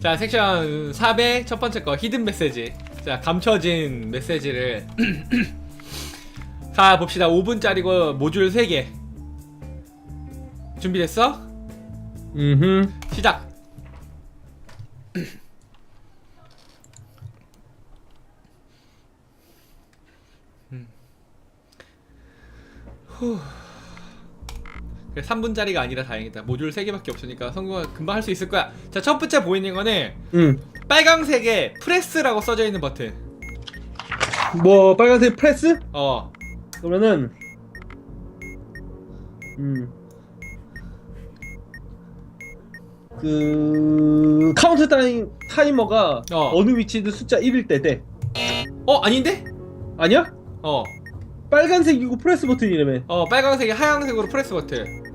자 섹션 400 첫 번째 거 히든 메시지 자 감춰진 메시지를 가 봅시다 5분짜리고 모듈 3개 준비됐어? 음. 시작 음. 후. 그래, 3분짜리가 아니라 다행이다. 모듈 3개밖에 없으니까 성공을 금방 할 수 있을 거야. 자, 첫 번째 보이는 거는 음. 빨강색에 프레스라고 써져 있는 버튼. 뭐 빨간색 프레스? 어. 그러면은 음. 그 카운트 타임 타이머가 어. 어. 느 위치든 숫자 1일 때 돼. 어, 아닌데? 아니야? 어. 빨간색이고 프레스 버튼이라며. 어, 빨강색이 하얀색으로 프레스 버튼.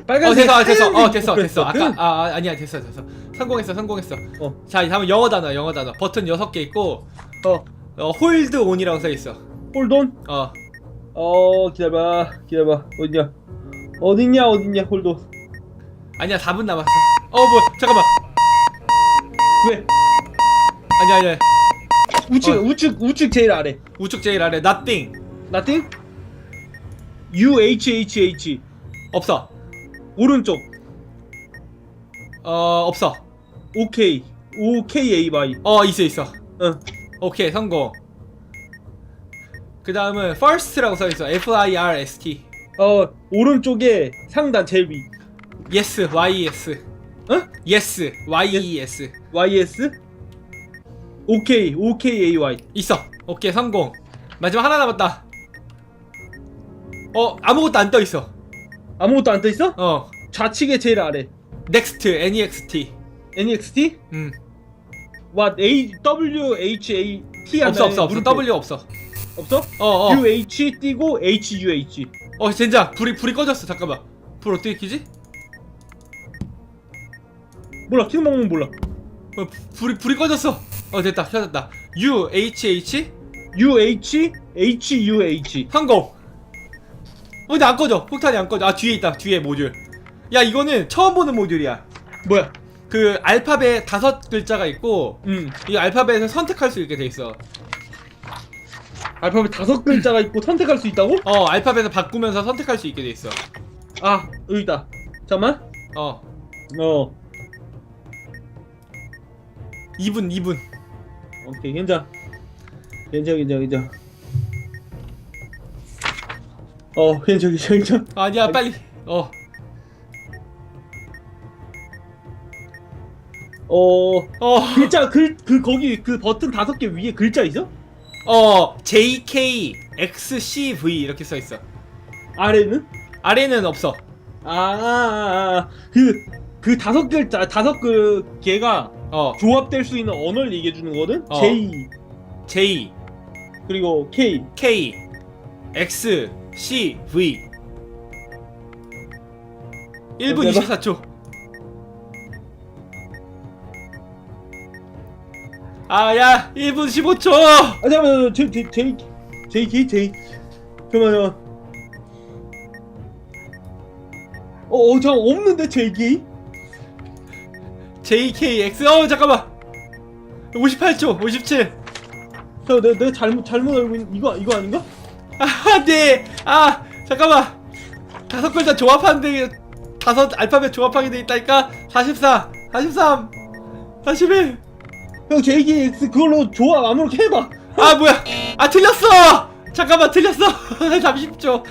어, 빨간색 됐어, 됐어. 어, 하얀색 됐어, 됐어. 버튼? 아까 아, 아, 아니야. 됐어, 됐어. 성공했어. 성공했어. 어. 자, 다음은 영어 단어, 영어 단어. 버튼 6개 있고 어. 어, 홀드 온이라고 써 있어. 홀돈? 어. 어 기다려봐 기다려봐 어디냐 어딨냐 어딨냐 홀돈 아니야, 4분 남았어. 어, 뭐 잠깐만. 왜 아니야, 아니야. 우측 어. 우측 우측 제일 아래 우측 제일 아래 nothing. nothing U H H H 없어. 오른쪽 어, 없어. O K O K A Y 어, 있어 있어. 응 오케이, 성공. 그 다음은 first라고 써 있어. F I R S T. 어 오른쪽에 상단 제일 위 yes, Y S. 어? yes, Y E S. Y S O K O K A Y 있어. 오케이, 성공. 마지막 하나 남았다. 어, 아무것도 안 떠 있어. 아무것도 안 떠 있어? 어, 좌측에 제일 아래 next, N E 음, What A W H A T 없어 없어 없어. W 없어. 없어? 어, 어. U H 띄고 H U H 어, 젠장. 불이 불이 꺼졌어. 잠깐만. 불 어떻게 켜지? 몰라 키는 방법 몰라 어, 불이 불이 꺼졌어. 어, 됐다. 켜졌다. U H H U H H U H 성공. 어, 근데 안 꺼져. 폭탄이 안 꺼져. 아, 뒤에 있다. 뒤에 모듈. 야, 이거는 처음 보는 모듈이야. 뭐야? 그 알파벳 다섯 글자가 있고 음 이 알파벳을 선택할 수 있게 돼 있어. 알파벳 다섯 글자가 있고 선택할 수 있다고? 어, 알파벳을 바꾸면서 선택할 수 있게 돼 있어. 아 여기 있다 잠만 어, 어 2분, 2분. 오케이 괜찮 괜찮 괜찮 괜찮 어 괜찮 괜찮 괜찮 아니야, 빨리. 어, 어 어, 글자 글 그 거기 그 버튼 다섯 개 위에 글자 있어? 어, J K X C V 이렇게 써 있어. 아래는? 아래는 없어. 아그그 다섯 글자 다섯 그 개가 어, 조합될 수 있는 언어를 얘기해 주는 거거든. 어. J J 그리고 K K X C V 1분 대박. 24초. 아, 야, 1분 15초. 아 잠깐만 J J J K J 잠깐만 어어 잠깐 없는데 J K J K X 어, 잠깐만. 58초, 57. 저 내가, 내가 잘못 잘못 알고 있는 이거 이거 아닌가? 아, 네. 아, 잠깐만. 다섯 글자 조합하는 데 다섯 알파벳 조합하게 돼 있다니까. 44, 43, 41. 형 J K X 그걸로 조합 아무렇게 해봐. 아, 뭐야? 아, 틀렸어. 잠깐만, 틀렸어. 30초.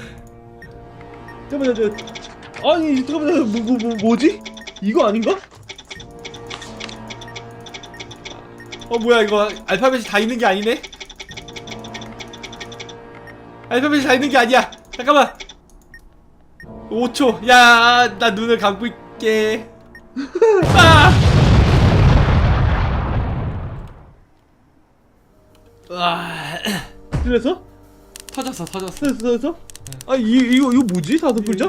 잠깐만 저 아니 잠깐만 뭐, 뭐, 뭐 뭐지? 이거 아닌가? 어, 뭐야 이거 알파벳이 다 있는 게 아니네. 알파벳이 다 있는 게 아니야. 잠깐만. 5초. 야, 나 눈을 감고 있게. 아! 와, 틀렸어? 터졌어, 터졌어. 틀렸어 틀렸어? 아 이, 이거 이거 뭐지 다섯 글자?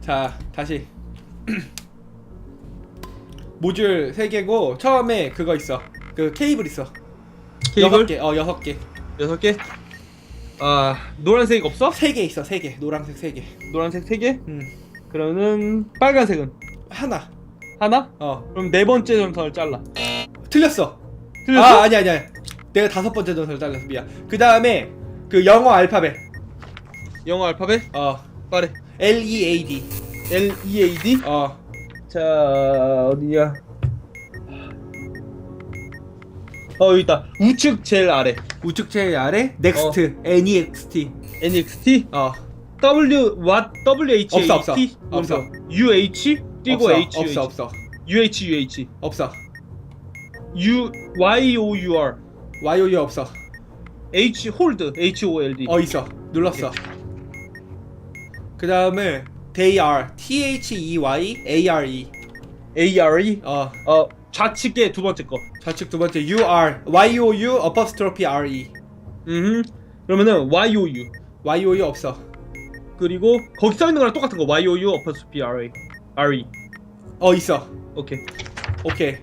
자, 다시. 모듈 3개고 처음에 그거 있어. 그 케이블 있어. 케이블? 6개. 어, 6개. 여섯 개. 아 노란색 없어? 3개 있어. 3개. 노란색 3개. 노란색 세 개? 음. 그러면 빨간색은 하나 하나? 어 그럼 네 번째 전선을 잘라. 틀렸어 틀렸어? 아 아니 아니 아니 내가 다섯 번째 전설 잘랐어 미안 그 다음에 그 영어 알파벳 영어 알파벳 어 빠래. L E A D L E A D. 어 자 어디냐? 어 여기 있다. 우측 제일 아래. 우측 제일 아래 넥스트 N E X T N X T 어 W what W H 없어, 없어. 없어. U H 그리고 없어, H U H 없어 없어 U H U H 없어 U Y O U R Y O U 없어 H hold H O L D 어 있어 눌렀어 그 다음에 They are T H E Y A R E A R E 어 어 좌측에 두 번째 거. 좌측 두 번째 U R Y O U apostrophe R E 음 그러면은 Y O U Y O U 없어 그리고 거기 써 있는 거랑 똑같은 거 Y O U apostrophe R E R E 어 있어 오케이 오케이 어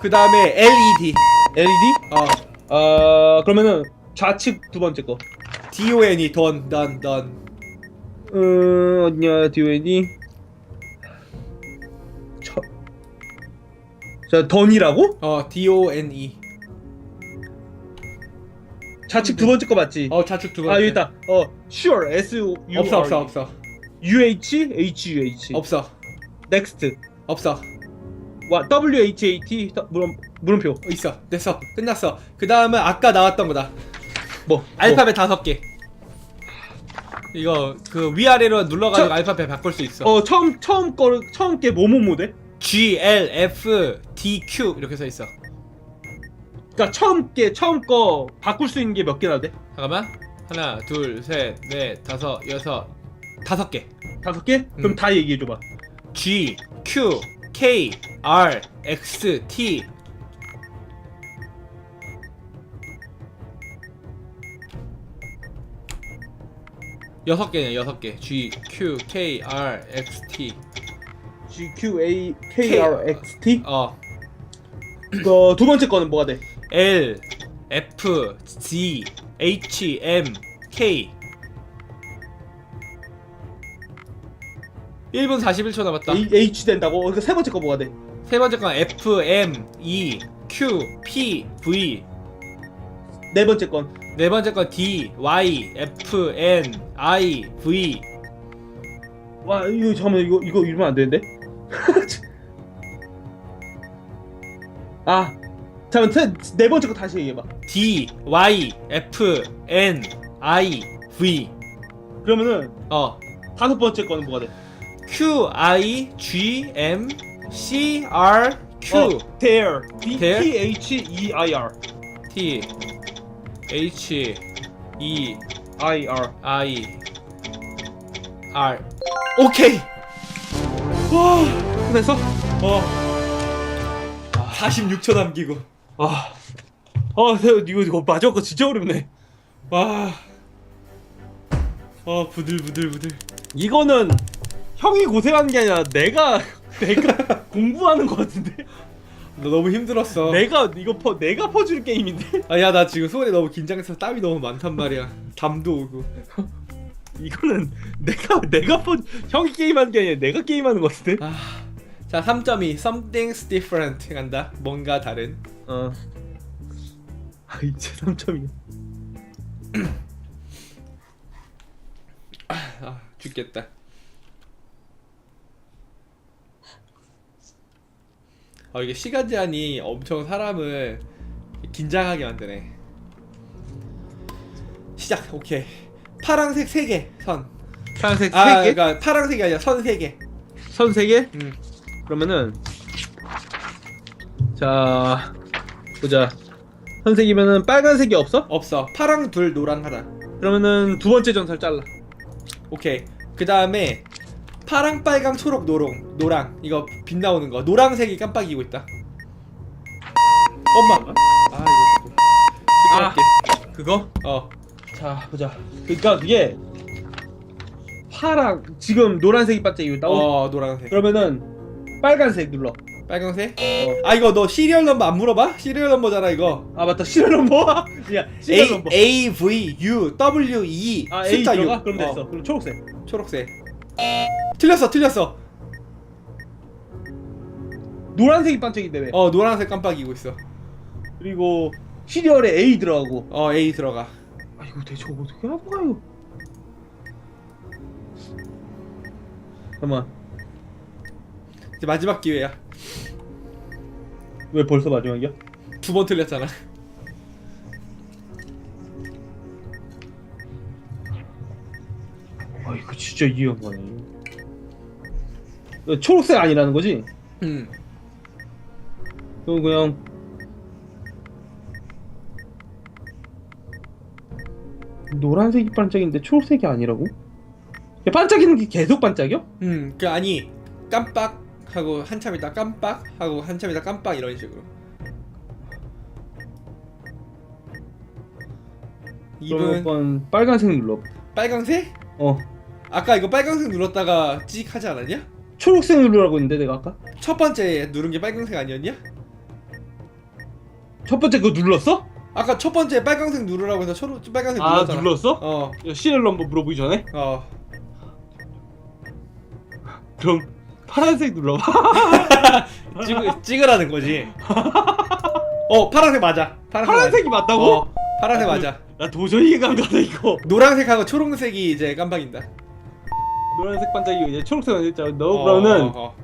그 다음에 L E D L E D 어 어 그러면은 좌측 두 번째 거. D O N E done done done 음 어디냐 D O N E 자 던이라고? 어 D O N E. 좌측 두 번째 거 맞지? 어 좌측 두 번째 아 여기 있다. 어 sure S U R E. 없어 없어 없어. U H H U H. 없어. Next. 없어. 와 W H A T 물음 물음표. 어, 있어. 됐어. 끝났어. 그 다음은 아까 나왔던 거다. 뭐 알파벳 다섯 개. 이거 그 위아래로 눌러가지고 저- 알파벳 바꿀 수 있어. 뭐. 어 처음 처음 거 처음 게 뭐뭐 모데? G L F D Q 이렇게 써 있어 그러니까 처음 게 처음 거 바꿀 수 있는 게 몇 개나 돼? 잠깐만 하나 둘 셋 넷 다섯 여섯 다섯 개 다섯 개? 그럼 음. 다 얘기해 줘봐. G Q K R X T 여섯 개네 여섯 개 G Q K R X T G Q A K R X T. 어 이거 두 번째 거는 뭐가 돼? L F G H M K 1분 41초 남았다 A, H 된다고? 어, 그세 번째 거 뭐가 돼? 세 번째 건 F M E Q P V 네 번째 건 네 번째 건 D Y F N I V 와 이거 잠깐만 이거 이거 이러면 안 되는데? 아 잠깐 세- 네 번째 거 다시 얘기해봐. D Y F N I V 그러면은 어 다섯 번째 거는 뭐가 돼? Q I G M C R Q 어, there. D? T H E I R T H E I R. I R 오케이 와 끝냈어? 어 46초 남기고 아, 아, 세요 이거 이거 마지막 거 진짜 어렵네. 와 어, 부들부들부들 이거는 형이 고생하는 게 아니라 내가 내가 공부하는 거 같은데. 너 너무 힘들었어 내가 이거 퍼 내가 퍼줄 게임인데. 아 야 나 지금 손에 너무 긴장해서 땀이 너무 많단 말이야 담도 오고 이거는 내가 내가 퍼 형이 게임하는 게 아니라 내가 게임하는 거 같은데. 아, 자 3.2 Something's different 간다 뭔가 다른 어. 아 이제 3점이네. 아 죽겠다 아 이게 시간 제한이 엄청 사람을 긴장하게 만드네 시작 오케이 파랑색 3개 선 파란색 아, 3개? 그러니까 파랑색이 아니라 선 3개. 선 3개? 음. 그러면은 자 보자. 선색이면은 빨간색이 없어? 없어. 파랑 둘, 노랑 하나. 그러면은 두 번째 전설 잘라. 오케이. 그 다음에 파랑, 빨강, 초록, 노랑. 노랑. 이거 빛 나오는 거. 노랑색이 깜빡이고 있다. 엄마. 아, 이거 아. 시끄럽게. 그거? 어. 자 보자. 그러니까 그게 파랑 지금 노란색이 반짝이고 있다. 고 어, 노란색. 그러면은 빨간색 눌러. 빨강색? 어. 아 이거 너 시리얼 넘버 안 물어봐? 시리얼 넘버잖아 이거. 아 맞다. 시리얼 넘버? 야 시리얼 A, 넘버. A, V, U, W, E. 아 A 숫자 들어가? 6 그럼 됐어. 그럼 초록색. 초록색. 틀렸어 틀렸어. 노란색이 반짝인데 왜? 어 노란색 깜빡이고 있어. 그리고 시리얼에 A 들어가고. 어 A 들어가. 아 이거 대체 어떻게 하는 거야 이거 잠깐만 이제 마지막 기회야 왜 벌써 마지막이야? 두 번 틀렸잖아 아 이거 진짜 이해가 안 가네 초록색 아니라는 거지? 음 그럼 그냥 노란색이 반짝인데 초록색이 아니라고? 야, 반짝이는 게 계속 반짝여? 음, 그 아니 깜빡 하고 한참 있다 깜빡 하고 한참 있다 깜빡 이런 식으로 그럼 이분 한번 빨간색 눌러 빨강색? 어 아까 이거 빨강색 눌렀다가 찍 하지 않았냐? 초록색 누르라고 했는데 내가 아까? 첫 번째 누른 게 빨강색 아니었냐? 첫 번째 그거 눌렀어? 아까 첫 번째 빨강색 누르라고 해서 초록 빨강색 아 눌렀잖아 눌렀어? 어, 야, 시리얼 넘버 물어보기 전에? 어. 그럼 파란색 눌러봐 찍, 찍으라는 거지. 어, 파란색 맞아. 파란색, 파란색이 맞다고? 맞아. 어, 파란색 맞아. 나 도저히 이해가 안 이거 노란색하고 초록색이 이제 깜빡인다. 노란색 반짝이고 이제 초록색 반짝이잖아 너 어, 그러면 어, 어.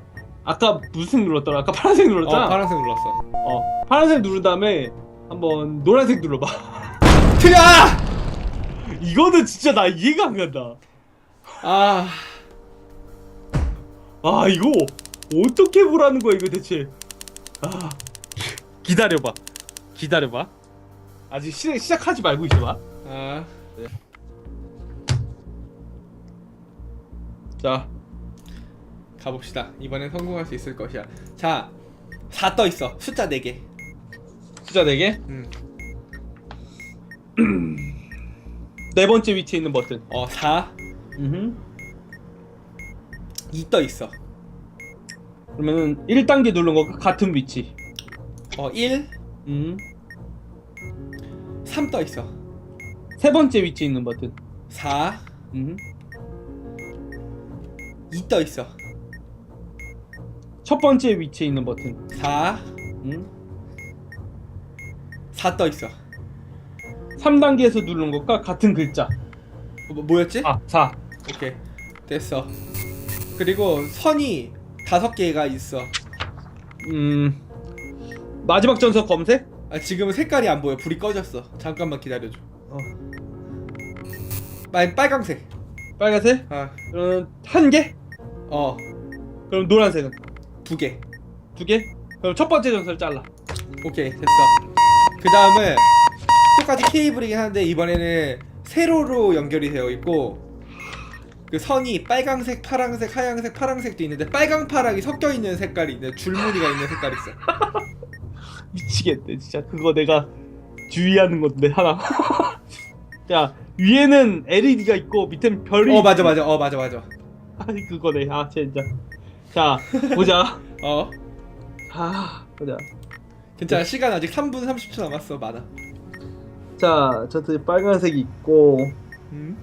아까 무슨 눌렀더라? 아까 파란색 눌렀잖아 어, 파란색 눌렀어. 어, 파란색 누른 다음에 한번 노란색 눌러봐. 틀려! 이거는 진짜 나 이해가 안 간다. 아, 아 이거 어떻게 보라는 거야 이거 대체. 아 기다려봐. 기다려봐. 아직 시, 시작하지 말고 있어봐. 아, 자, 가봅시다. 이번엔 성공할 수 있을 것이야. 자, 4 떠 있어. 숫자 4개. 숫자 4개. 음. 네 번째 위치에 있는 버튼. 어, 4, 음. 2 떠 있어. 그러면은 1단계 누른 거가 같은 위치. 어, 1, 음. 3 떠 있어. 세 번째 위치에 있는 버튼. 4, 음. 2 떠 있어. 첫 번째 위치에 있는 버튼. 4, 음. 4 떠 있어. 3단계에서 누른 것과 같은 글자. 뭐, 뭐였지? 아, 4. 오케이 됐어 그리고 선이 다섯 개가 있어 음. 마지막 전서 검색? 아 지금은 색깔이 안 보여 불이 꺼졌어 잠깐만 기다려줘 어. 빨, 빨강색 빨간색? 아, 그럼 한 개? 어, 그럼 노란색은 두 개. 두 개? 그럼 첫 번째 전설 잘라. 오케이, 됐어. 그 다음은 똑같이 케이블이긴 한데 이번에는 세로로 연결이 되어 있고 그 선이 빨강색, 파랑색, 하양색, 파랑색도 있는데 빨강, 파랑이 섞여 있는 색깔이 있는 줄무늬가 있는 색깔이 있어. 미치겠네 진짜 그거 내가 주의하는 건데 하나. 자 위에는 LED가 있고 밑에는 별이. 어, 맞아, 맞아. 어, 맞아, 맞아. 아니 그거네. 아 진짜. 자 보자. 어, 아 보자. 괜찮아. 시간 아직 3분 30초 남았어. 많아. 자 저한테 빨간색이 있고 음?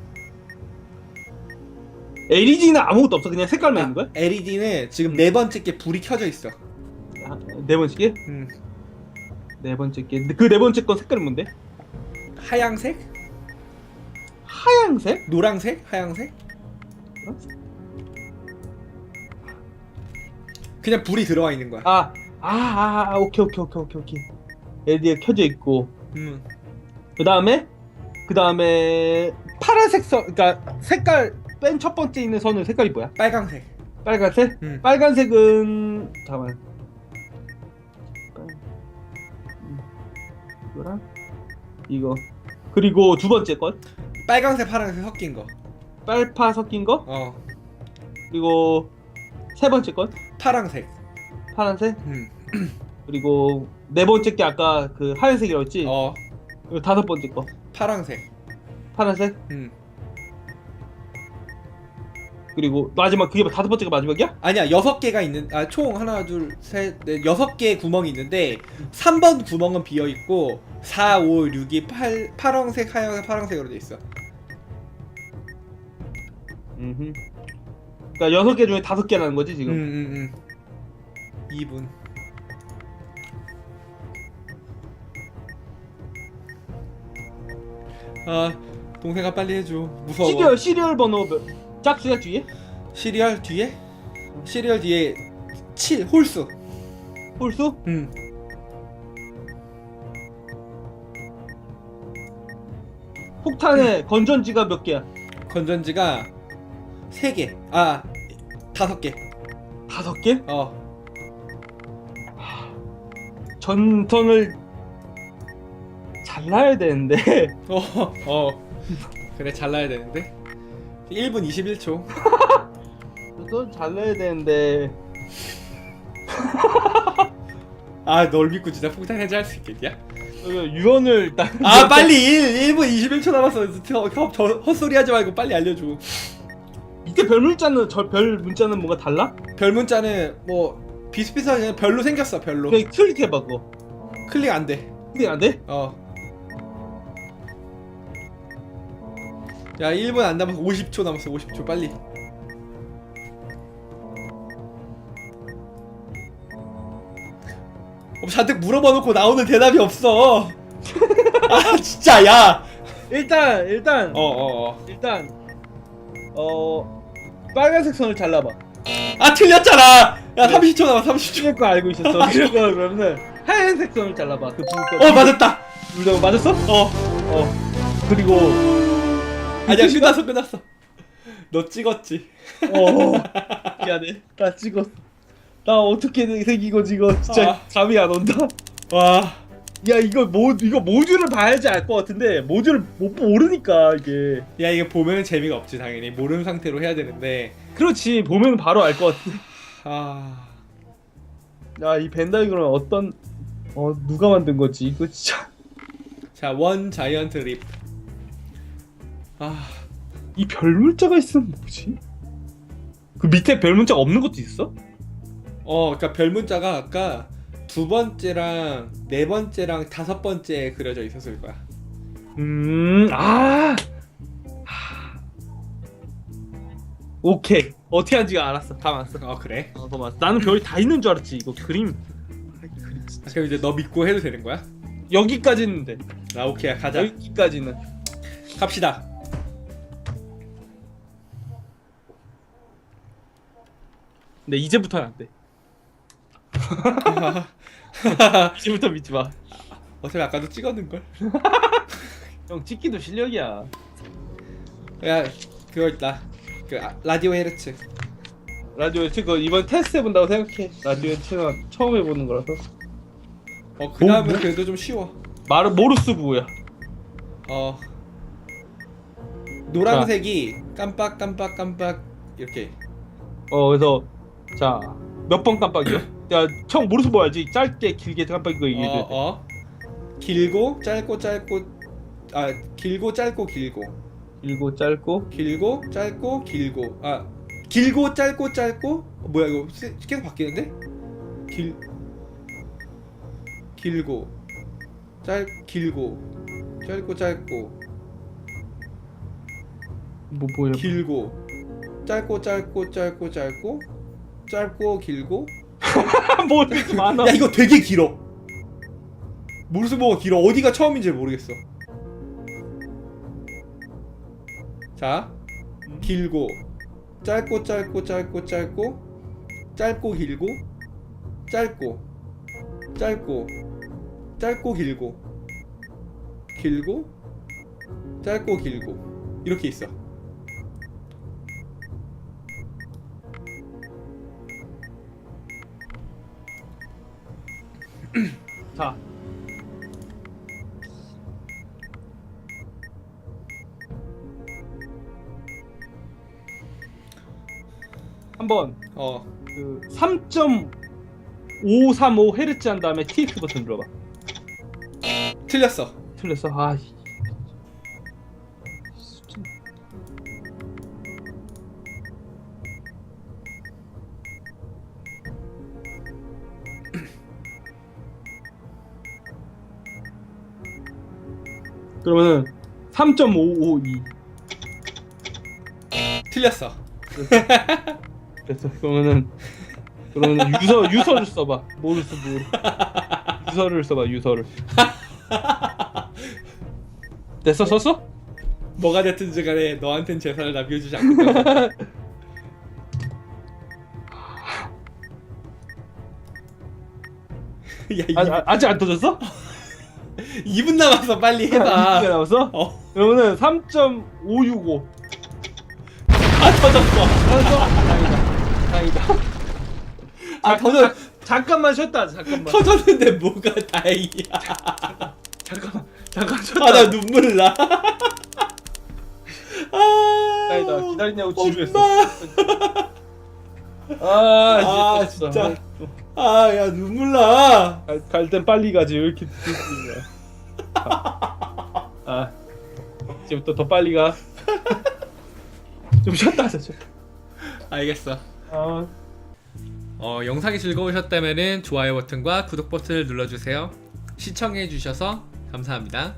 LED는 아무것도 없어. 그냥 색깔만 있는 거야? LED는 지금 네 번째 게 불이 켜져 있어. 아, 네 번째 게? 음. 네 번째 게. 그 네 번째 건 색깔이 뭔데? 하양색? 하얀색? 노랑색? 하양색? 그냥 불이 들어와 있는 거야. 아, 아, 아, 아, 오케이, 오케이, 오케이, 오케이, 오케이. LED가 켜져 있고, 음. 그 다음에, 그 다음에 파란색 선, 그러니까 색깔 맨 첫 번째 있는 선은 색깔이 뭐야? 빨강색. 빨간색? 음. 빨간색은 잠깐만. 빨- 음, 이거랑 이거. 그리고 두 번째 건 빨강색, 파란색 섞인 거. 빨파 섞인 거. 어. 그리고 세 번째 건 파랑색. 파란색. 음. 그리고 네 번째 게 아까 그 하얀색이라고 했지. 어. 그리고 다섯 번째 거 파랑색. 파란색. 음. 그리고 마지막 그게 다섯 번째가 마지막이야? 아니야 여섯 개가 있는 아 총 하나 둘셋넷 여섯 개의 구멍이 있는데 3번 구멍은 비어 있고 4, 5, 6이 팔 파랑색 하얀색 파랑색으로 돼 있어. 음. 그러니까 여섯 개 중에 다섯 개라는 거지 음, 지금. 음, 음. 2분. 아 동생아 빨리 해줘 무서워. 시리얼 시리얼 번호 몇- 짝수야 뒤에? 시리얼 뒤에? 시리얼 뒤에 7 홀수. 홀수? 음. 폭탄의 건전지가 몇 개야? 건전지가 3개. 아, 5개. 다섯 개? 어. 전선을 잘라야 되는데 어. 어. 그래 잘라야 되는데. 1분 21초. 전선 잘라야 되는데 아, 널 믿고 진짜 폭탄 해제할 수 있겠냐? 어, 유언을 일단 아, 빨리 1, 1분 21초 남았어. 저, 저, 저 헛소리 하지 말고 빨리 알려 줘. 이때 별 문자는 저 별 문자는 뭔가 달라? 별 문자는 뭐 비슷비슷하게 별로 생겼어. 별로. 그냥 클릭해봐 그거 클릭 안 돼. 클릭 안 돼? 어. 야, 1분 안 남았어. 50초 남았어. 50초 빨리. 어, 잔뜩 물어봐 놓고 나오는 대답이 없어. 아, 진짜 야. 일단 일단 어, 어, 어. 일단 어 빨간색 선을 잘라봐 아, 틀렸잖아. 야, 30초 남았어. 30초. 틀릴 거 알고 있었어 그러고 그러면은 하얀색 선을 잘라봐 그 어, 맞았다. 거 맞았어? 어. 어 그리고 아니야, 끝났어. 끝났어. 너 찍었지. 어 미안해 나 찍었어 나 어떻게 생긴 거지 이거 진짜 아. 감이 안 온다 와. 야 이거 모 이거 모듈을 봐야지 알 것 같은데 모듈을 못 모르니까 이게 야, 이게 보면 재미가 없지, 당연히. 모르는 상태로 해야 되는데. 그렇지 보면 바로 알 것 같아 아. 야이 벤다이그는 어떤 어 누가 만든 거지 이거 진짜 자, 원 자이언트 립. 아, 이 별 문자가 있으면 뭐지? 그 밑에 별 문자가 없는 것도 있어? 어, 그러니까 별 문자가 아까 두 번째랑 네 번째랑 다섯 번째 그려져 있었을 거야. 음, 아, 하. 오케이 어떻게 하는지가 알았어 다 맞았어 어, 그래? 어, 더 맞았어 나는 별이 다 있는 줄 알았지 이거 그림 아. 아, 그럼 이제 너 믿고 해도 되는 거야? 여기까지는 돼 아, 오케이, 가자. 여기까지는 갑시다. 근데 이제부터는 안 돼 이제부터 믿지 마형 어차피 아까도 찍었는 걸. 찍기도 실력이야 야, 그거 있다. 그 아, 라디오 헤르츠. 라디오 지금 이번 테스트 해본다고 생각해 라디오 채널 처음 해보는 거라서 어, 그 다음은 뭐? 그래도 좀 쉬워. 마르 모르스 부호야 어. 노란색이 깜빡 깜빡 깜빡 이렇게. 어 그래서 자 몇 번 깜빡이요? 야 형 모르스 뭐 알지? 짧게 길게 깜빡이 거 얘기해 어, 어. 길고 짧고 짧고 아, 길고 짧고 길고. 길고 짧고 길고 짧고 길고 아 길고 짧고 짧고 어, 뭐야 이거 세- 계속 바뀌는데 길 길고 짧 길고 짧고 짧고 뭐 뭐야 길고 짧고 짧고 짧고 짧고 짧고 길고? 뭐 이렇게 많아? 야 이거 되게 길어. 모르스모가 길어? 어디가 처음인지 모르겠어. 자 길고 짧고 짧고 짧고 짧고 짧고 길고 짧고 짧고 짧고 길고 길고 짧고 길고. 이렇게 있어 자. 한번 어. 그 3.535 헤르츠 한 다음에 TX 버튼 눌러봐. 틀렸어. 틀렸어? 아 이- 그러면은 3.552 틀렸어. 됐어 그러면은 그러면 유서 유서를 써봐 뭐를 써 뭐를 유서를 써봐 유서를 됐어 썼어? 뭐가 됐든지 간에 너한텐 재산을 남겨주지 않을 거야. 야, 이, 아, 아, 아직 안 터졌어? 2분 남았어. 빨리 해봐. 2분 남았어? 어, 그러면은 3.565 아 터졌어. 알았어? 다행이다 다행이다 아 터졌 잠깐만 쉬었다 잠깐만 터졌는데 뭐가 다행이야. 잠깐만 잠깐 쉬었다 아 나 눈물 나. 아, 다행이다 기다리냐고. 지루했어 아, 이제 아, 떴어. 진짜. 아, 야 눈물 나. 갈 땐 빨리 가지 왜 이렇게 아, 아 이제부터 더 빨리 가 좀 쉬었다 하자 좀. 알겠어. 아, 어, 영상이 즐거우셨다면 좋아요 버튼과 구독 버튼을 눌러주세요. 시청해주셔서 감사합니다.